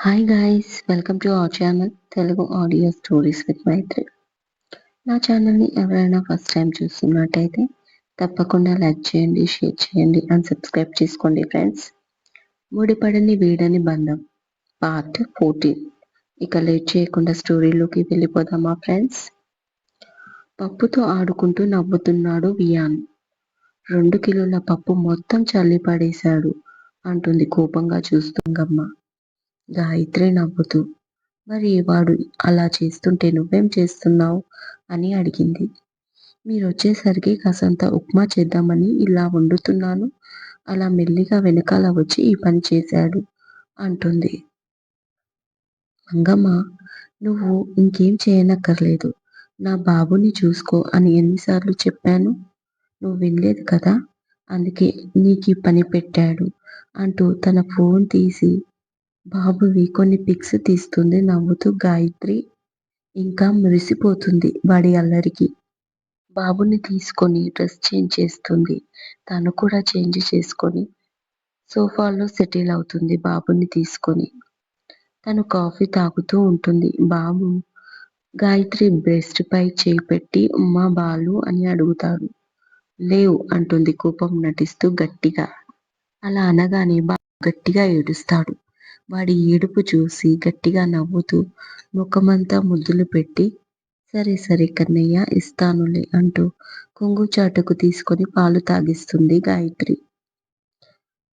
Hi guys welcome to our channel Telugu audio stories with Maitri నా ఛానల్ని ఎవరైనా first time చూస్తున్నట్టయితే తప్పకుండా లైక్ చేయండి షేర్ చేయండి అండ్ సబ్స్క్రైబ్ చేసుకోండి ఫ్రెండ్స్ ముడిపడని వీడని బంధం. పార్ట్ ఫోర్టీన్ ఇక లేట్ చేయకుండా స్టోరీలోకి వెళ్ళిపోదామా ఫ్రెండ్స్ పప్పుతో ఆడుకుంటూ నవ్వుతున్నాడు వియాన్. రెండు కిలోల పప్పు మొత్తం చల్లి పడేశాడు అంటుంది కోపంగా చూస్తుంగమ్మ గాయత్రి నవ్వుతూ మరి వాడు అలా చేస్తుంటే నువ్వేం చేస్తున్నావు? అని అడిగింది. మీరు వచ్చేసరికి కాసంత ఉప్మా చేద్దామని ఇలా వండుతున్నాను. అలా మెల్లిగా వెనకాల వచ్చి ఈ పని చేశాడు అంటుంది. మంగమ్మ నువ్వు ఇంకేం చేయనక్కర్లేదు. నా బాబుని చూసుకో అని ఎన్నిసార్లు చెప్పాను. నువ్వు వినలేదు కదా? అందుకే నీకు పని పెట్టాడు అంటూ తన ఫోన్ తీసి బాబువి కొన్ని పిక్స్ తీస్తుంది నవ్వుతూ గాయత్రి ఇంకా మురిసిపోతుంది వాడి అల్లరికి. బాబుని తీసుకొని డ్రెస్ చేంజ్ చేస్తుంది. తను కూడా చేంజ్ చేసుకొని సోఫాలో సెటిల్ అవుతుంది బాబుని తీసుకొని. తను కాఫీ తాగుతూ ఉంటుంది. బాబు గాయత్రి బ్రెస్ట్ పై చేయి పెట్టి ఉమ్మా బాలు అని అడుగుతాడు. లేవు అంటుంది. కోపం నటిస్తూ గట్టిగా. అలా అనగానే బాబు గట్టిగా ఏడుస్తాడు. వాడి ఏడుపు చూసి గట్టిగా నవ్వుతూ ముఖమంతా ముద్దులు పెట్టి సరే సరే కన్నయ్య ఇస్తానులే అంటూ కొంగు చాటుకు తీసుకొని పాలు తాగిస్తుంది గాయత్రి.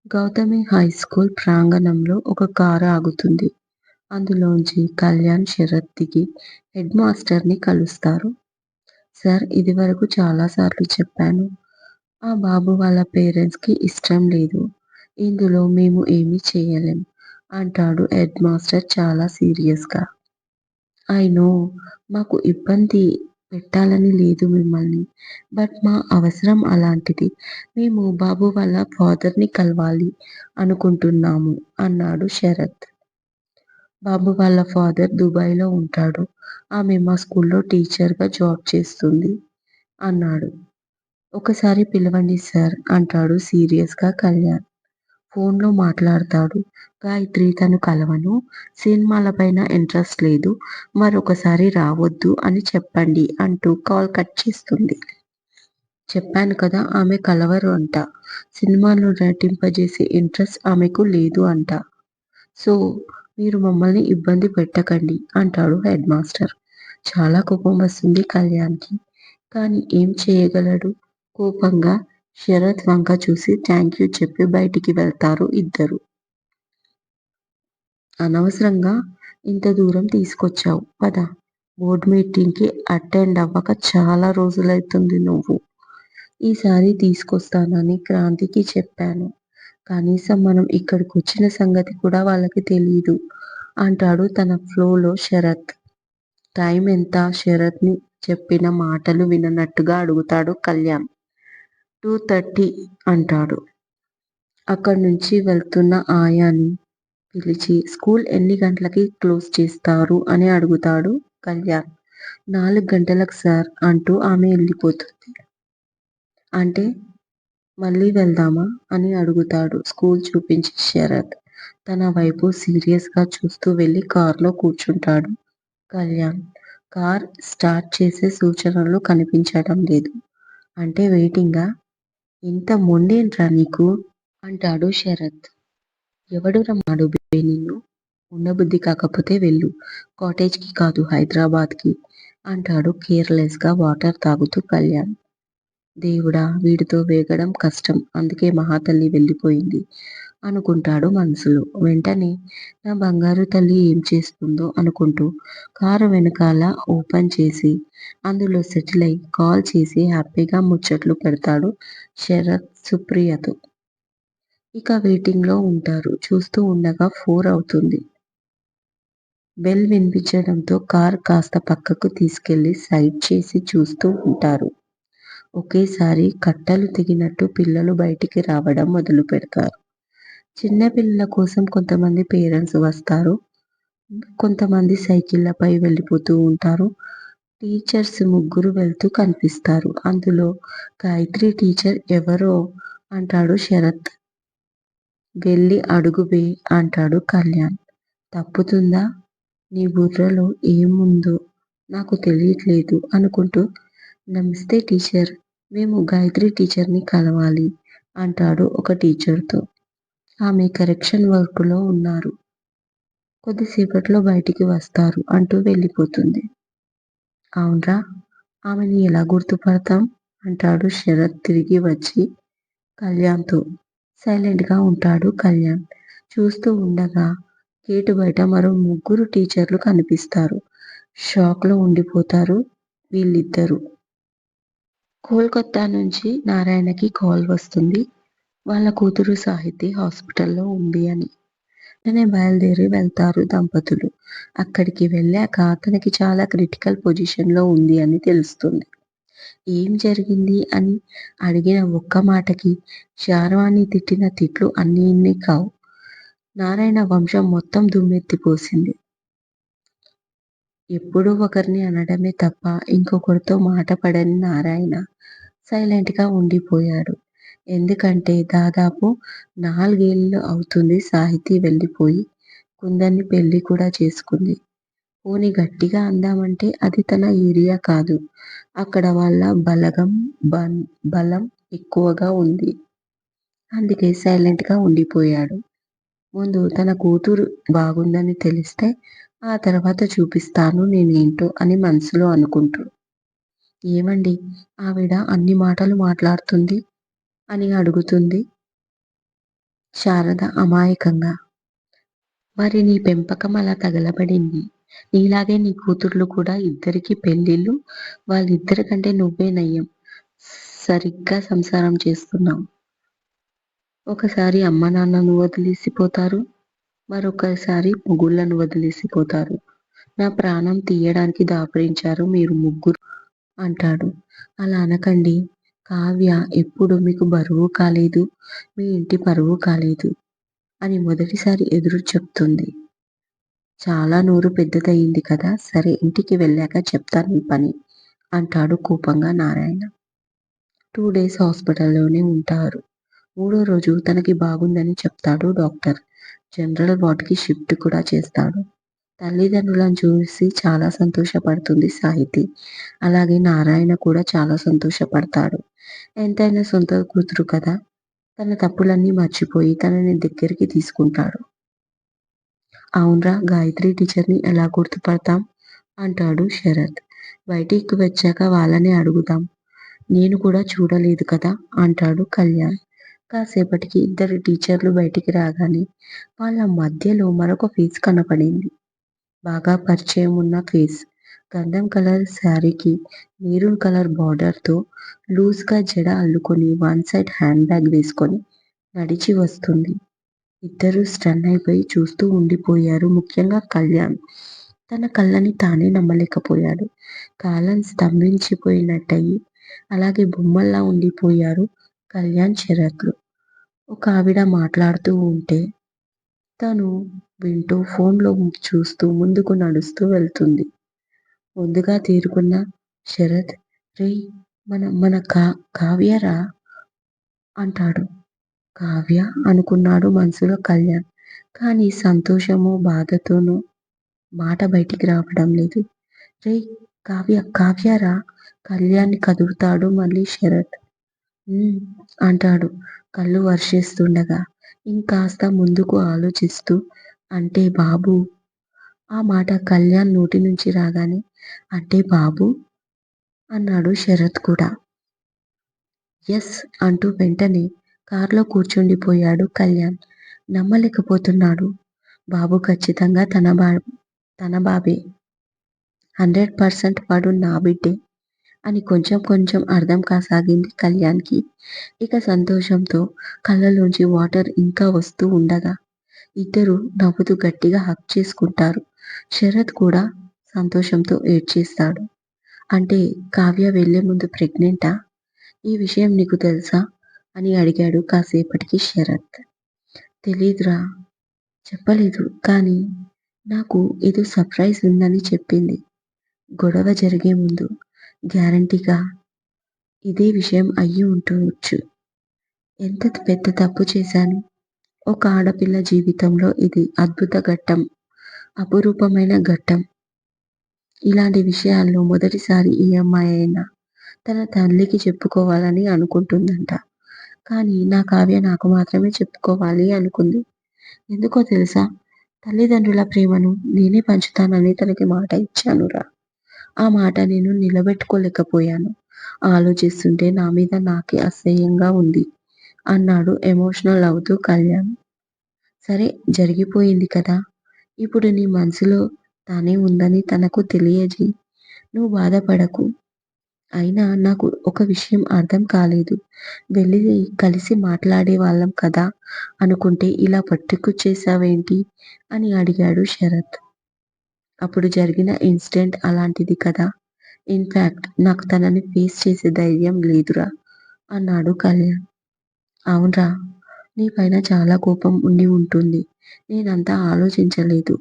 గౌతమి హై స్కూల్ ప్రాంగణంలో ఒక కారు ఆగుతుంది. అందులోంచి కళ్యాణ్ శరత్ దిగి హెడ్ మాస్టర్ని కలుస్తారు. సార్ ఇదివరకు చాలాసార్లు చెప్పాను. ఆ బాబు వాళ్ళ పేరెంట్స్కి ఇష్టం లేదు. ఇందులో మేము ఏమీ చేయలేం. అంటాడు హెడ్ మాస్టర్ చాలా సీరియస్గా. ఐ నో మాకు ఇబ్బంది పెట్టాలని లేదు మిమ్మల్ని బట్ మా అవసరం అలాంటిది. మేము బాబు వాళ్ళ ఫాదర్ని కలవాలి అనుకుంటున్నాము అన్నాడు శరత్. బాబు వాళ్ళ ఫాదర్ దుబాయ్లో ఉంటాడు. ఆమె మా స్కూల్లో టీచర్గా జాబ్ చేస్తుంది అన్నాడు. ఒకసారి పిలవండి సార్ అంటాడు సీరియస్గా కళ్యాణ్. ఫోన్లో మాట్లాడతాడు. గాయత్రి తను కలవను. సినిమాల పైన ఇంట్రెస్ట్ లేదు. మరొకసారి రావద్దు అని చెప్పండి అంటూ కాల్ కట్ చేస్తుంది. చెప్పాను కదా ఆమె కలవరు అంట. సినిమాలో నటింపజేసే ఇంట్రెస్ట్ ఆమెకు లేదు అంట. సో మీరు మమ్మల్ని ఇబ్బంది పెట్టకండి అంటాడు హెడ్ మాస్టర్. చాలా కోపం వస్తుంది కళ్యాణ్కి. కానీ ఏం చేయగలడు? కోపంగా శరత్ వంక చూసి థ్యాంక్ యూ చెప్పి బయటికి వెళ్తారు ఇద్దరు. అనవసరంగా ఇంత దూరం తీసుకొచ్చావు. పద. బోర్డ్ మీటింగ్కి అటెండ్ అవ్వక చాలా రోజులైతుంది నువ్వు. ఈసారి తీసుకొస్తానని క్రాంతికి చెప్పాను. కనీసం మనం ఇక్కడికి వచ్చిన సంగతి కూడా వాళ్ళకి తెలియదు అంటాడు తన ఫ్లోలో శరత్. టైం ఎంత? శరత్ని చెప్పిన మాటలు విననట్టుగా అడుగుతాడు కళ్యాణ్. టూ థర్టీ అంటాడు. అక్కడి నుంచి వెళ్తున్న ఆయాని పిలిచి స్కూల్ ఎన్ని గంటలకి క్లోజ్ చేస్తారు? అని అడుగుతాడు కళ్యాణ్. నాలుగు గంటలకు సార్ అంటూ ఆమె వెళ్ళిపోతుంది. అంటే మళ్ళీ వెళ్దామా? అని అడుగుతాడు స్కూల్ చూపించి శరత్. తన వైపు సీరియస్గా చూస్తూ వెళ్ళి కార్లో కూర్చుంటాడు కళ్యాణ్. కార్ స్టార్ట్ చేసే సూచనలు కనిపించడం లేదు. అంటే వెయిటింగా? ఇంత మొండేంట్రా నీకు? అంటాడు శరత్. ఎవడురా మాడుబే నిన్ను? ఉండబుద్ధి కాకపోతే వెళ్ళు. కాటేజ్కి కాదు హైదరాబాద్కి అంటాడు కేర్లెస్గా వాటర్ తాగుతూ కళ్యాణ్. దేవుడా వీడితో వేగడం కష్టం. అందుకే మహాతల్లి వెళ్ళిపోయింది. అనుకుంటాడు మనసులో. వెంటనే నా బంగారు తల్లి ఏం చేస్తుందో అనుకుంటూ కారు వెనకాల ఓపెన్ చేసి అందులో సెటిల్ అయి కాల్ చేసి హ్యాపీగా ముచ్చట్లు పెడతాడు శరత్ సుప్రియతో. ఇక వెయిటింగ్లో ఉంటారు. చూస్తూ ఉండగా ఫోర్ అవుతుంది. బెల్ వినిపించడంతో కార్ కాస్త పక్కకు తీసుకెళ్ళి సైడ్ చేసి చూస్తూ ఉంటారు. ఒకేసారి కట్టలు తెగినట్టు పిల్లలు బయటికి రావడం మొదలు పెడతారు చిన్న పిల్లల కోసం కొంతమంది పేరెంట్స్ వస్తారు. కొంతమంది సైకిళ్ళపై వెళ్ళిపోతూ ఉంటారు. టీచర్స్ ముగ్గురు వెళ్తూ కనిపిస్తారు. అందులో గాయత్రి టీచర్ ఎవరో అంటాడు శరత్. వెళ్ళి అడుగువే అంటాడు కళ్యాణ్. తప్పుతుందా? నీ బుర్రలో ఏముందో నాకు తెలియట్లేదు అనుకుంటూ నమస్తే టీచర్ మేము గాయత్రి టీచర్ని కలవాలి అంటాడు ఒక టీచర్తో. ఆమె కరెక్షన్ వర్క్లో ఉన్నారు. కొద్దిసేపట్లో బయటికి వస్తారు అంటూ వెళ్ళిపోతుంది. అవునరా ఆమెని ఎలా గుర్తుపడతాం? అంటాడు శరత్ తిరిగి వచ్చి. కళ్యాణ్తో సైలెంట్గా ఉంటాడు కళ్యాణ్. చూస్తూ ఉండగా గేటు బయట మరో ముగ్గురు టీచర్లు కనిపిస్తారు. షాక్లో ఉండిపోతారు వీళ్ళిద్దరూ. కోల్కత్తా నుంచి నారాయణకి కాల్ వస్తుంది. వాళ్ళ కూతురు సాహితి హాస్పిటల్లో ఉంది అని. వెంటనే బయలుదేరి వెళ్తారు దంపతులు. అక్కడికి వెళ్ళాక అతనికి చాలా క్రిటికల్ పొజిషన్లో ఉంది అని తెలుస్తుంది. ఏం జరిగింది అని అడిగిన ఒక్క మాటకి శారవాణి తిట్టిన తిట్లు అన్ని ఇన్ని కావు. నారాయణ వంశం మొత్తం దుమ్మెత్తిపోసింది ఎప్పుడూ ఒకరిని అనడమే తప్ప ఇంకొకరితో మాట పడని నారాయణ సైలెంట్గా ఉండిపోయాడు. ఎందుకంటే దాదాపు నాలుగేళ్ళు అవుతుంది సాహితీ వెళ్ళిపోయి కుందన్ని పెళ్ళి కూడా చేసుకుంది. పోనీ గట్టిగా అందామంటే అది తన ఏరియా కాదు. అక్కడ వాళ్ళ బలగం బలం ఎక్కువగా ఉంది. అందుకే సైలెంట్గా ఉండిపోయాడు. ముందు తన కూతురు బాగుందని తెలిస్తే ఆ తర్వాత చూపిస్తాను నేనేంటో అని మనసులో అనుకుంటూ ఏమండి ఆవిడ అన్ని మాటలు మాట్లాడుతుంది అని అడుగుతుంది. శారద అమాయకంగా. మరి నీ పెంపకం అలా తగలబడింది. నీలాగే నీ కూతుర్లు కూడా ఇద్దరికి పెళ్ళిళ్ళు వాళ్ళిద్దరి కంటే నువ్వే నయ్యం. సరిగ్గా సంసారం చేస్తున్నావు. ఒకసారి అమ్మ నాన్నను వదిలేసిపోతారు మరొకసారి మొగుళ్ళను వదిలేసిపోతారు. నా ప్రాణం తీయడానికి దాపరించారు మీరు ముగ్గురు అంటాడు. అలా అనకండి. కావ్య ఎప్పుడు మీకు బరువు కాలేదు? మీ ఇంటి పరువు కాలేదు? అని మొదటిసారి ఎదురు చెప్తుంది. చాలా నోరు పెద్దదయ్యింది కదా సరే ఇంటికి వెళ్ళాక చెప్తాను మీ పని అంటాడు కోపంగా నారాయణ. టూ డేస్ హాస్పిటల్లోనే ఉంటారు. మూడో రోజు తనకి బాగుందని చెప్తాడు డాక్టర్. జనరల్ వార్డ్కి షిఫ్ట్ కూడా చేస్తాడు. తల్లిదండ్రులను చూసి చాలా సంతోషపడుతుంది సాహితి. అలాగే నారాయణ కూడా చాలా సంతోషపడతాడు. ఎంతైనా సొంత కూతురు కదా. తన తప్పులన్నీ మర్చిపోయి తనని దగ్గరికి తీసుకుంటాడు. అవునరా గాయత్రి టీచర్ని ఎలా గుర్తుపడతాం? అంటాడు శరత్. బయటికి వచ్చాక వాళ్ళని అడుగుదాం. నేను కూడా చూడలేదు కదా అంటాడు కళ్యాణ్. కాసేపటికి ఇద్దరు టీచర్లు బయటికి రాగానే వాళ్ళ మధ్యలో మరొక ఫేస్ కనపడింది. బాగా పరిచయం ఉన్న ఫేస్. గంధం కలర్ శారీకి మెరూన్ కలర్ బార్డర్తో లూజ్గా జడ అల్లుకొని వన్ సైడ్ హ్యాండ్ బ్యాగ్ వేసుకొని నడిచి వస్తుంది. ఇద్దరు స్టన్ అయిపోయి చూస్తూ ఉండిపోయారు. ముఖ్యంగా కళ్యాణ్. తన కళ్ళని తానే నమ్మలేకపోయాడు. కాలం స్తంభించిపోయినట్టయి అలాగే బొమ్మల్లా ఉండిపోయారు కళ్యాణ్ శరత్లు ఒక ఆవిడ మాట్లాడుతూ ఉంటే తను వింటూ ఫోన్లో చూస్తూ ముందుకు నడుస్తూ వెళ్తుంది. ముందుగా తీరుకున్న శరత్ రే మన మన కా కావ్యరా అంటాడు. కావ్య అనుకున్నాడు మనసులో కళ్యాణ్. కానీ సంతోషము బాధతోనో మాట బయటికి రావడం లేదు. రే కావ్య కావ్యరా కళ్యాణ్ కదులుతాడు మళ్ళీ శరత్. అంటాడు. కళ్ళు వర్షిస్తుండగా ఇంకాస్త ముందుకు ఆలోచిస్తూ అంటే బాబు ఆ మాట కళ్యాణ్ నోటి నుంచి రాగానే అంటే బాబు? అన్నాడు శరత్ కూడా. ఎస్ అంటూ వెంటనే కారులో కూర్చుండిపోయాడు కళ్యాణ్. నమ్మలేకపోతున్నాడు. బాబు ఖచ్చితంగా తన బా తన బాబే. హండ్రెడ్ పర్సెంట్ వాడు నా బిడ్డే అని కొంచెం కొంచెం అర్థం కాసాగింది కళ్యాణ్కి. ఇక సంతోషంతో కళ్ళలోంచి వాటర్ ఇంకా వస్తూ ఉండగా ఇద్దరు నవ్వుతూ గట్టిగా హక్ చేసుకుంటారు. శరత్ కూడా సంతోషంతో ఏడ్చేస్తాడు. అంటే కావ్య వెళ్ళే ముందు ప్రెగ్నెంటా? ఈ విషయం నీకు తెలుసా? అని అడిగాడు కాసేపటికి శరత్. తెలీదురా చెప్పలేదు. కానీ నాకు ఏదో సర్ప్రైజ్ ఉందని చెప్పింది. గొడవ జరిగే ముందు గ్యారంటీగా ఇదే విషయం అయ్యి ఉండవచ్చు ఎంత పెద్ద తప్పు చేశాను? ఒక ఆడపిల్ల జీవితంలో ఇది అద్భుత ఘట్టం అపురూపమైన ఘట్టం. ఇలాంటి విషయాల్లో మొదటిసారి ఈ అమ్మాయి అయినా తన తల్లికి చెప్పుకోవాలని అనుకుంటుందంట. కానీ నా కావ్య నాకు మాత్రమే చెప్పుకోవాలి అనుకుంది. ఎందుకో తెలుసా? తల్లిదండ్రుల ప్రేమను నేనే పంచుతానని తనకి మాట ఇచ్చానురా! ఆ మాట నేను నిలబెట్టుకోలేకపోయాను. ఆలోచిస్తుంటే నా మీద నాకే అసహ్యంగా ఉంది అన్నాడు ఎమోషనల్ అవుతూ కళ్యాణ్. సరే జరిగిపోయింది కదా! ఇప్పుడు నీ మనసులో తానే ఉందని తనకు తెలియజేయి నువ్వు బాధపడకు. అయినా నాకు ఒక విషయం అర్థం కాలేదు. వెళ్ళి కలిసి మాట్లాడే వాళ్ళం కదా అనుకుంటే ఇలా పట్టుకు చేసావేంటి అని అడిగాడు శరత్. అప్పుడు జరిగిన ఇన్సిడెంట్ అలాంటిది కదా! ఇన్ఫ్యాక్ట్ నాకు తనని ఫేస్ చేసే ధైర్యం లేదురా! అన్నాడు కళ్యాణ్. అవునురా నీ పైన చాలా కోపం ఉండి ఉంటుంది. నేనంత ఆలోచించలేదు.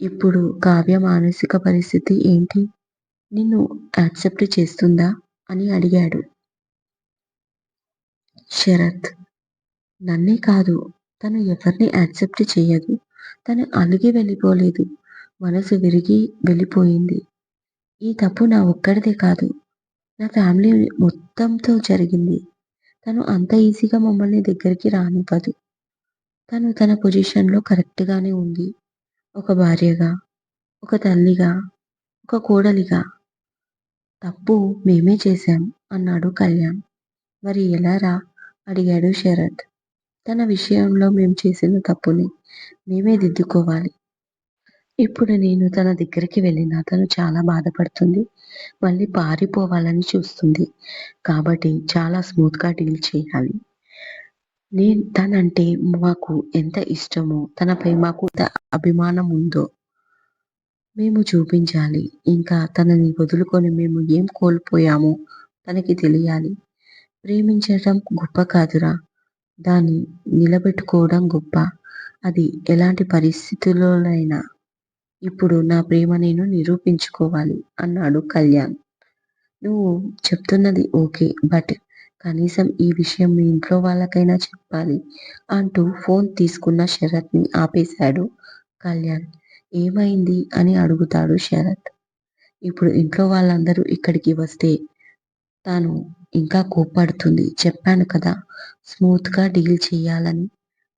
ఇప్పుడు కావ్య మానసిక పరిస్థితి ఏంటి? నిన్ను యాక్సెప్ట్ చేస్తుందా? అని అడిగాడు. శరత్. నన్నే కాదు తను ఎవరిని యాక్సెప్ట్ చేయదు తను అలిగి వెళ్ళిపోలేదు. మనసు విరిగి వెళ్ళిపోయింది. ఈ తప్పు నా ఒక్కడిదే కాదు. నా ఫ్యామిలీ మొత్తంతో జరిగింది. తను అంత ఈజీగా మమ్మల్ని దగ్గరికి రానివ్వదు. తను తన పొజిషన్లో కరెక్ట్గానే ఉంది. ఒక భార్యగా, ఒక తల్లిగా, ఒక కోడలిగా. తప్పు మేమే చేశాం అన్నాడు కళ్యాణ్. మరి ఎలారా? అడిగాడు శరత్. తన విషయంలో మేము చేసిన తప్పుని మేమే దిద్దుకోవాలి. ఇప్పుడు నేను తన దగ్గరికి వెళ్ళిన తను చాలా బాధపడుతుంది. మళ్ళీ పారిపోవాలని చూస్తుంది. కాబట్టి చాలా స్మూత్గా డీల్ చేయాలి నేను తనంటే మాకు ఎంత ఇష్టమో, తనపై మాకు ఎంత అభిమానం ఉందో మేము చూపించాలి. ఇంకా తనని వదులుకొని మేము ఏం కోల్పోయామో తనకి తెలియాలి. ప్రేమించడం గొప్ప కాదురా! దాన్ని నిలబెట్టుకోవడం గొప్ప. అది ఎలాంటి పరిస్థితుల్లోనైనా. ఇప్పుడు నా ప్రేమ నేను నిరూపించుకోవాలి అన్నాడు కళ్యాణ్. నువ్వు చెప్తున్నది ఓకే బట్ కనీసం ఈ విషయం మీ ఇంట్లో వాళ్ళకైనా చెప్పాలి అంటూ ఫోన్ తీసుకున్న శరత్ని ఆపేశాడు కళ్యాణ్. ఏమైంది అని అడుగుతాడు శరత్. ఇప్పుడు ఇంట్లో వాళ్ళందరూ ఇక్కడికి వస్తే తను ఇంకా కోప్పడుతుంది. చెప్పాను కదా స్మూత్గా డీల్ చేయాలని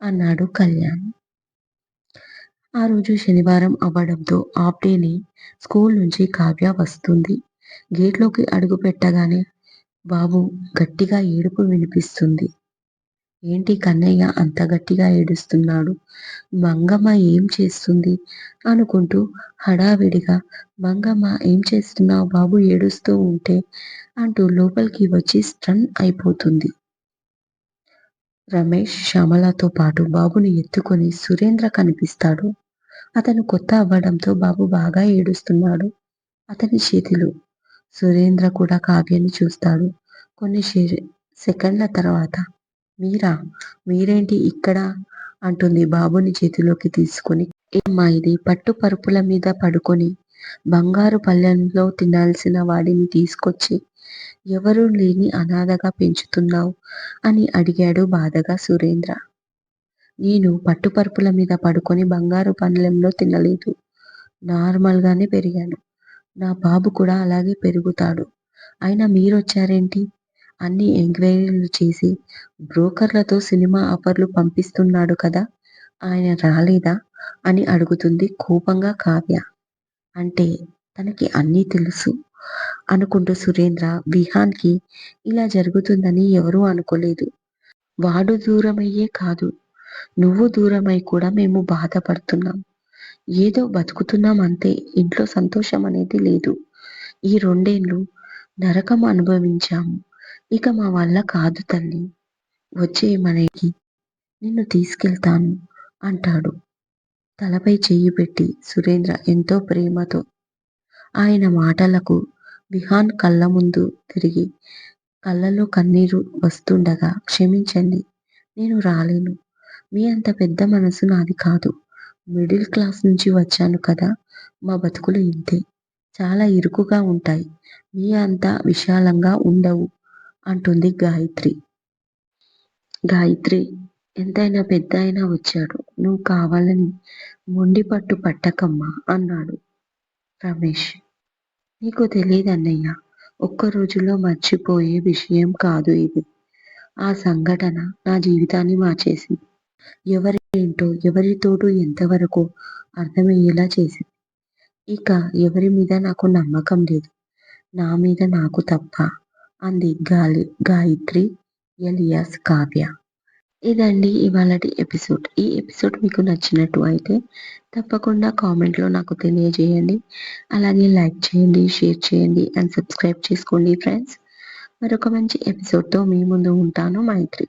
అన్నాడు కళ్యాణ్. ఆ రోజు శనివారం అవ్వడంతో ఆఫ్ డేని స్కూల్ నుంచి కావ్య వస్తుంది. గేట్లోకి అడుగు పెట్టగానే బాబు గట్టిగా ఏడుపు వినిపిస్తుంది. ఏంటి కన్నయ్య అంత గట్టిగా ఏడుస్తున్నాడు? మంగమ్మ ఏం చేస్తుంది? అనుకుంటూ హడావిడిగా మంగమ్మ ఏం చేస్తున్నావు బాబు ఏడుస్తూ ఉంటే అంటూ లోపలికి వచ్చి స్టన్ అయిపోతుంది. రమేష్, శ్యామలతో పాటు బాబుని ఎత్తుకొని సురేంద్ర కనిపిస్తాడు. అతను కొత్త అవ్వడంతో బాబు బాగా ఏడుస్తున్నాడు. అతని చేతిలో. సురేంద్ర కూడా కావ్యని చూస్తాడు. కొన్ని సెకండ్ల తర్వాత మీరా? మీరేంటి ఇక్కడ? అంటుంది బాబుని చేతిలోకి తీసుకొని. ఏమ్మా ఇది? పట్టు పరుపుల మీద పడుకొని బంగారు పల్లెంలో తినాల్సిన వాడిని తీసుకొచ్చి ఎవరూ లేని అనాథగా పెంచుతున్నావు అని అడిగాడు బాధగా సురేంద్ర. నేను పట్టు పరుపుల మీద పడుకొని బంగారు పల్లెంలో తినలేదు. నార్మల్గానే పెరిగాను. నా బాబు కూడా అలాగే పెరుగుతాడు. అయినా మీరొచ్చారేంటి? అన్ని ఎంక్వయిరీలు చేసి బ్రోకర్లతో సినిమా ఆఫర్లు పంపిస్తున్నాడు కదా ఆయన రాలేదా? అని అడుగుతుంది కోపంగా కావ్య. అంటే తనకి అన్నీ తెలుసు అనుకుంటూ సురేంద్ర విహాన్కి ఇలా జరుగుతుందని ఎవరూ అనుకోలేదు. వాడు దూరమయ్యే కాదు. నువ్వు దూరమై కూడా మేము బాధపడుతున్నాం. ఏదో బతుకుతున్నాం అంతే ఇంట్లో సంతోషం అనేది లేదు. ఈ రెండేళ్ళు నరకం అనుభవించాము. ఇక మా వల్ల కాదు తల్లి వచ్చే మనకి నిన్ను తీసుకెళ్తాను అంటాడు తలపై చెయ్యి పెట్టి సురేంద్ర ఎంతో ప్రేమతో. ఆయన మాటలకు విహాన్ కళ్ళ ముందు తిరిగి కళ్ళలో కన్నీరు వస్తుండగా క్షమించండి. నేను రాలేను. మీ అంత పెద్ద మనసు నాది కాదు. మిడిల్ క్లాస్ నుంచి వచ్చాను కదా మా బతుకులు ఇంతే. చాలా ఇరుకుగా ఉంటాయి. మీ అంత విశాలంగా ఉండవు అంటుంది గాయత్రి. గాయత్రి ఎంతైనా పెద్ద అయినా వచ్చాడు. నువ్వు కావాలని మొండి పట్టు పట్టకమ్మా అన్నాడు రమేష్. నీకు తెలియదు అన్నయ్య ఒక్క రోజులో మర్చిపోయే విషయం కాదు ఇది. ఆ సంఘటన నా జీవితాన్ని మార్చేసింది. ఎవరేంటో, ఎవరితోడు ఎంతవరకు అర్థమయ్యేలా చేసింది. ఇక ఎవరి మీద నాకు నమ్మకం లేదు. నా మీద నాకు తప్ప అంది గాలి గాయత్రి ఎలియాస్ కావ్య. ఇదండి ఇవాళటి ఎపిసోడ్. ఈ ఎపిసోడ్ మీకు నచ్చినట్టు అయితే తప్పకుండా కామెంట్లో నాకు తెలియజేయండి. అలాగే లైక్ చేయండి, షేర్ చేయండి అండ్ సబ్స్క్రైబ్ చేసుకోండి ఫ్రెండ్స్. మరొక మంచి ఎపిసోడ్తో మీ ముందు ఉంటాను మైత్రి.